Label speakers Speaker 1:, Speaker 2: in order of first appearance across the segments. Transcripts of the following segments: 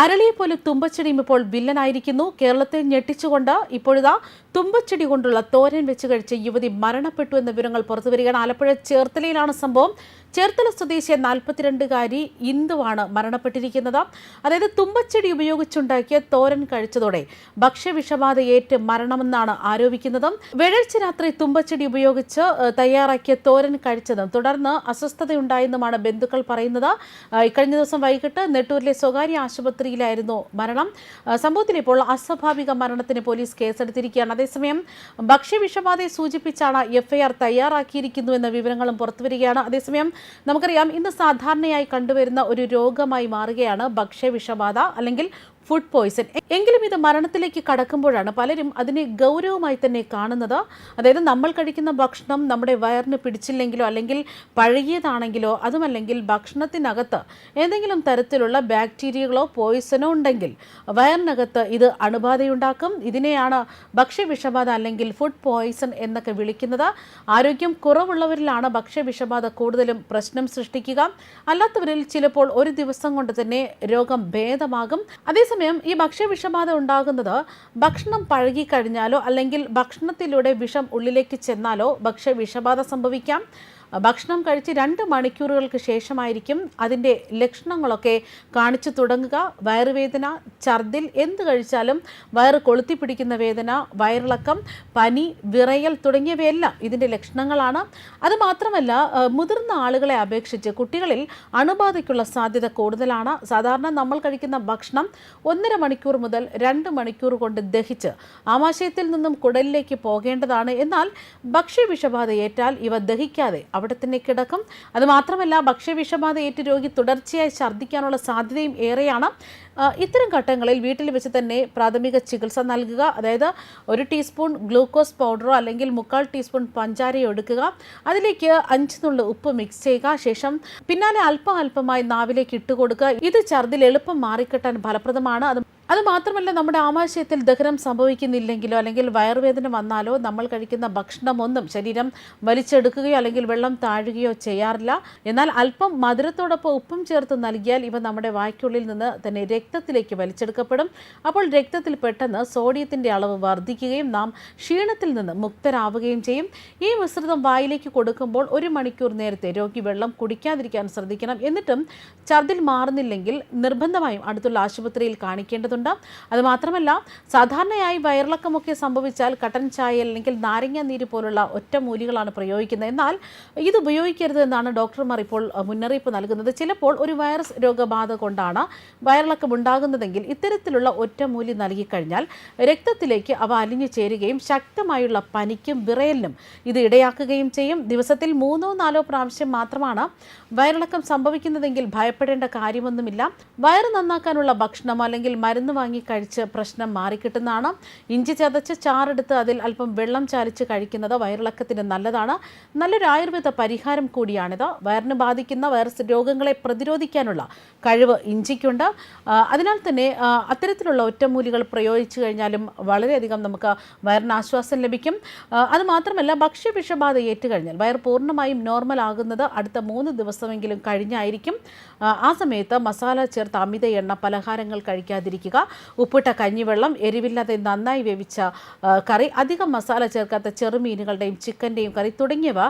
Speaker 1: അരളിയെ പോലെ തുമ്പച്ചെടിയും ഇപ്പോൾ വില്ലനായിരിക്കുന്നു. കേരളത്തെ ഞെട്ടിച്ചുകൊണ്ട് ഇപ്പോഴിതാ തുമ്പച്ചെടി കൊണ്ടുള്ള തോരൻ വെച്ച് കഴിച്ച് യുവതി മരണപ്പെട്ടു എന്ന വിവരങ്ങൾ പുറത്തുവരികയാണ് ആലപ്പുഴ ചേർത്തലയിലാണ് സംഭവം. ചേർത്തല സ്വദേശിയ നാൽപ്പത്തിരണ്ടുകാരി ഇന്ദുവാണ് മരണപ്പെട്ടിരിക്കുന്നത്. അതായത് തുമ്പച്ചെടി ഉപയോഗിച്ചുണ്ടാക്കിയ തോരൻ കഴിച്ചതോടെ ഭക്ഷ്യവിഷബാധയേറ്റ് മരണമെന്നാണ് ആരോപിക്കുന്നത്. വെള്ളിയാഴ്ച രാത്രി തുമ്പച്ചെടി ഉപയോഗിച്ച് തയ്യാറാക്കിയ തോരൻ കഴിച്ചതും. തുടർന്ന് അസ്വസ്ഥതയുണ്ടായെന്നുമാണ് ബന്ധുക്കൾ പറയുന്നത്. കഴിഞ്ഞ ദിവസം വൈകിട്ട് നെട്ടൂരിലെ സ്വകാര്യ ആശുപത്രിയിലായിരുന്നു മരണം. സംഭവത്തിൽ ഇപ്പോൾ അസ്വാഭാവിക മരണത്തിന് പോലീസ് കേസെടുത്തിരിക്കുകയാണ്. അതേസമയം ഭക്ഷ്യവിഷബാധയെ സൂചിപ്പിച്ചാണ് എഫ്ഐആർ തയ്യാറാക്കിയിരിക്കുന്നു എന്ന വിവരങ്ങളും പുറത്തുവരികയാണ്. അതേസമയം നമുക്കറിയാം ഇന്ന് സാധാരണയായി കണ്ടുവരുന്ന ഒരു രോഗമായി മാറുകയാണ് ഭക്ഷ്യവിഷബാധ. അല്ലെങ്കിൽ ഫുഡ് പോയ്സൺ. എങ്കിലും ഇത് മരണത്തിലേക്ക് കടക്കുമ്പോഴാണ് പലരും അതിനെ ഗൗരവമായി തന്നെ കാണുന്നത്. അതായത് നമ്മൾ കഴിക്കുന്ന ഭക്ഷണം നമ്മുടെ വയറിന് പിടിച്ചില്ലെങ്കിലോ അല്ലെങ്കിൽ പഴകിയതാണെങ്കിലോ അതുമല്ലെങ്കിൽ ഭക്ഷണത്തിനകത്ത് ഏതെങ്കിലും തരത്തിലുള്ള ബാക്ടീരിയകളോ പോയ്സനോ ഉണ്ടെങ്കിൽ വയറിനകത്ത് ഇത് അണുബാധയുണ്ടാക്കും. ഇതിനെയാണ് ഭക്ഷ്യവിഷബാധ അല്ലെങ്കിൽ ഫുഡ് പോയ്സൺ എന്നൊക്കെ വിളിക്കുന്നത്. ആരോഗ്യം കുറവുള്ളവരിലാണ് ഭക്ഷ്യവിഷബാധ കൂടുതലും പ്രശ്നം സൃഷ്ടിക്കുക. അല്ലാത്തവരിൽ ചിലപ്പോൾ ഒരു ദിവസം കൊണ്ട് തന്നെ രോഗം ഭേദമാകും. അതേസമയം ഈ ഭക്ഷ്യ വിഷബാധ ഉണ്ടാകുന്നത് ഭക്ഷണം പഴകിക്കഴിഞ്ഞാലോ അല്ലെങ്കിൽ ഭക്ഷണത്തിലൂടെ വിഷം ഉള്ളിലേക്ക് ചെന്നാലോ ഭക്ഷ്യ വിഷബാധ സംഭവിക്കാം. ഭക്ഷണം കഴിച്ച് രണ്ട് മണിക്കൂറുകൾക്ക് ശേഷമായിരിക്കും അതിന്റെ ലക്ഷണങ്ങളൊക്കെ കാണിച്ചു തുടങ്ങുക. വയറുവേദന ഛർദിൽ എന്ത് കഴിച്ചാലും വയറ് കൊളുത്തി പിടിക്കുന്ന വേദന വയറിളക്കം പനി വിറയൽ തുടങ്ങിയവയെല്ലാം ഇതിന്റെ ലക്ഷണങ്ങളാണ്. അതുമാത്രമല്ല മാത്രമല്ല മുതിർന്ന ആളുകളെ അപേക്ഷിച്ച് കുട്ടികളിൽ അണുബാധയ്ക്കുള്ള സാധ്യത കൂടുതലാണ്. സാധാരണ നമ്മൾ കഴിക്കുന്ന ഭക്ഷണം ഒന്നര മണിക്കൂർ മുതൽ രണ്ട് മണിക്കൂർ കൊണ്ട് ദഹിച്ച് ആമാശയത്തിൽ നിന്നും കുടലിലേക്ക് പോകേണ്ടതാണ്. എന്നാൽ ഭക്ഷ്യവിഷബാധ ഏറ്റാൽ ഇവ ദഹിക്കാതെ അവിടെ തന്നെ കിടക്കും. അതുമാത്രമല്ല ഭക്ഷ്യവിഷബാധ ഏറ്റ രോഗി തുടർച്ചയായി ഛർദ്ദിക്കാനുള്ള സാധ്യതയും ഏറെയാണ്. ഇത്തരം ഘട്ടങ്ങളിൽ വീട്ടിൽ വെച്ച് തന്നെ പ്രാഥമിക ചികിത്സ നൽകുക. അതായത് ഒരു ടീസ്പൂൺ ഗ്ലൂക്കോസ് പൗഡറോ അല്ലെങ്കിൽ മുക്കാൽ ടീസ്പൂൺ പഞ്ചാരയോ എടുക്കുക. അതിലേക്ക് അഞ്ച് നുള്ളു ഉപ്പ് മിക്സ് ചെയ്യുക. ശേഷം പിന്നാലെ അല്പം അല്പമായി നാവിലേക്ക് ഇട്ടുകൊടുക്കുക ഇത് ഛർദിൽ എളുപ്പം മാറിക്കിട്ടാൻ ഫലപ്രദമാണ്. അത് അത് മാത്രമല്ല നമ്മുടെ ആമാശയത്തിൽ ദഹനം സംഭവിക്കുന്നില്ലെങ്കിലോ അല്ലെങ്കിൽ വയറുവേദന വന്നാലോ നമ്മൾ കഴിക്കുന്ന ഭക്ഷണമൊന്നും ശരീരം വലിച്ചെടുക്കുകയോ അല്ലെങ്കിൽ വെള്ളം താഴുകയോ ചെയ്യാറില്ല. എന്നാൽ അല്പം മധുരത്തോടൊപ്പം ഉപ്പും ചേർത്ത് നൽകിയാൽ ഇവ നമ്മുടെ വായ്ക്കുള്ളിൽ നിന്ന് തന്നെ രക്തത്തിലേക്ക് വലിച്ചെടുക്കപ്പെടും. അപ്പോൾ രക്തത്തിൽ പെട്ടെന്ന് സോഡിയത്തിന്റെ അളവ് വർദ്ധിക്കുകയും നാം ക്ഷീണത്തിൽ നിന്ന് മുക്തരാവുകയും ചെയ്യും. ഈ മിശ്രിതം വായിലേക്ക് കൊടുക്കുമ്പോൾ ഒരു മണിക്കൂർ നേരത്തെ രോഗി വെള്ളം കുടിക്കാതിരിക്കാൻ ശ്രദ്ധിക്കണം. എന്നിട്ടും ഛർദിൽ മാറുന്നില്ലെങ്കിൽ നിർബന്ധമായും അടുത്തുള്ള ആശുപത്രിയിൽ കാണിക്കേണ്ടതുണ്ട്. അതുമാത്രമല്ല സാധാരണയായി വയറിളക്കമൊക്കെ സംഭവിച്ചാൽ കട്ടൻ ചായ അല്ലെങ്കിൽ നാരങ്ങ നീര് പോലുള്ള ഒറ്റമൂലികളാണ് പ്രയോഗിക്കുന്നത്. എന്നാൽ ഇത് ഉപയോഗിക്കരുത് എന്നാണ് ഡോക്ടർമാർ ഇപ്പോൾ മുന്നറിയിപ്പ് നൽകുന്നത്. ചിലപ്പോൾ ഒരു വൈറസ് രോഗബാധ കൊണ്ടാണ് വയറിളക്കം ഉണ്ടാകുന്നതെങ്കിൽ ഇത്തരത്തിലുള്ള ഒറ്റമൂലി നൽകിക്കഴിഞ്ഞാൽ രക്തത്തിലേക്ക് അവ അലിഞ്ഞു ചേരുകയും ശക്തമായുള്ള പനിക്കും വിറയലിനും ഇത് ഇടയാക്കുകയും ചെയ്യും. ദിവസത്തിൽ മൂന്നോ നാലോ പ്രാവശ്യം മാത്രമാണ് വയറിളക്കം സംഭവിക്കുന്നതെങ്കിൽ ഭയപ്പെടേണ്ട കാര്യമൊന്നുമില്ല. വയറ് നന്നാക്കാനുള്ള ഭക്ഷണം അല്ലെങ്കിൽ മരുന്ന് വാങ്ങി കഴിച്ച് പ്രശ്നം മാറിക്കിട്ടുന്നതാണ്. ഇഞ്ചി ചതച്ച് ചാറെടുത്ത് അതിൽ അല്പം വെള്ളം ചാലിച്ച് കഴിക്കുന്നത് വയറിളക്കത്തിന് നല്ലതാണ്. നല്ലൊരു ആയുർവേദ പരിഹാരം കൂടിയാണിത്. വയറിന് ബാധിക്കുന്ന വൈറസ് രോഗങ്ങളെ പ്രതിരോധിക്കാനുള്ള കഴിവ് ഇഞ്ചിക്കുണ്ട്. അതിനാൽ തന്നെ അത്തരത്തിലുള്ള ഒറ്റമൂലികൾ പ്രയോഗിച്ചു കഴിഞ്ഞാലും വളരെയധികം നമുക്ക് വയറിന് ആശ്വാസം ലഭിക്കും അതുമാത്രമല്ല ഭക്ഷ്യ വിഷബാധ ഏറ്റുകഴിഞ്ഞാൽ വയർ പൂർണമായും നോർമൽ ആകുന്നത് അടുത്ത മൂന്ന് ദിവസമെങ്കിലും കഴിഞ്ഞായിരിക്കും. ആ സമയത്ത് മസാല ചേർത്ത് അമിത എണ്ണ പലഹാരങ്ങൾ കഴിക്കാതിരിക്കുക ഉപ്പിട്ട കഞ്ഞിവെള്ളം എരിവില്ലാതെ നന്നായി വേവിച്ച കറി അധികം മസാല ചേർക്കാത്ത ചെറുമീനുകളുടെയും ചിക്കന്റെയും കറി തുടങ്ങിയവ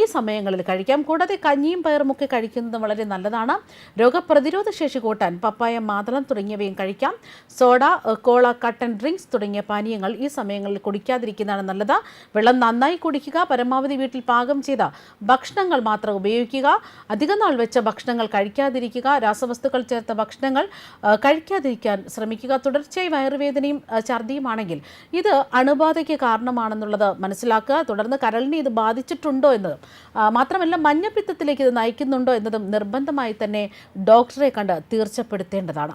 Speaker 1: ഈ സമയങ്ങളിൽ കഴിക്കാം. കൂടാതെ കഞ്ഞിയും പയറുമൊക്കെ കഴിക്കുന്നത് വളരെ നല്ലതാണ്. രോഗപ്രതിരോധ ശേഷി കൂട്ടാൻ പപ്പായ മാതളം തുടങ്ങിയവയും കഴിക്കാം. സോഡ കോള കട്ടൻ ഡ്രിങ്ക്സ് തുടങ്ങിയ പാനീയങ്ങൾ ഈ സമയങ്ങളിൽ കുടിക്കാതിരിക്കുന്നതാണ് നല്ലത്. വെള്ളം നന്നായി കുടിക്കുക പരമാവധി വീട്ടിൽ പാകം ചെയ്ത ഭക്ഷണങ്ങൾ മാത്രം ഉപയോഗിക്കുക. അധിക നാൾ വെച്ച ഭക്ഷണങ്ങൾ കഴിക്കാതിരിക്കുക രാസവസ്തുക്കൾ ചേർത്ത ഭക്ഷണങ്ങൾ കഴിക്കാതിരിക്കാൻ ശ്രമിക്കുക. തുടർച്ചയായി വയറുവേദനയും ഛർദിയുമാണെങ്കിൽ ഇത് അണുബാധയ്ക്ക് കാരണമാണെന്നുള്ളത് മനസ്സിലാക്കുക. തുടർന്ന് കരളിനെ ഇത് ബാധിച്ചിട്ടുണ്ടോ എന്നത് മാത്രമല്ല മഞ്ഞപ്പിത്തത്തിലേക്ക് ഇത് നയിക്കുന്നുണ്ടോ എന്നതും നിർബന്ധമായി തന്നെ ഡോക്ടറെ കണ്ട് തീർച്ചപ്പെടുത്തേണ്ടതാണ്.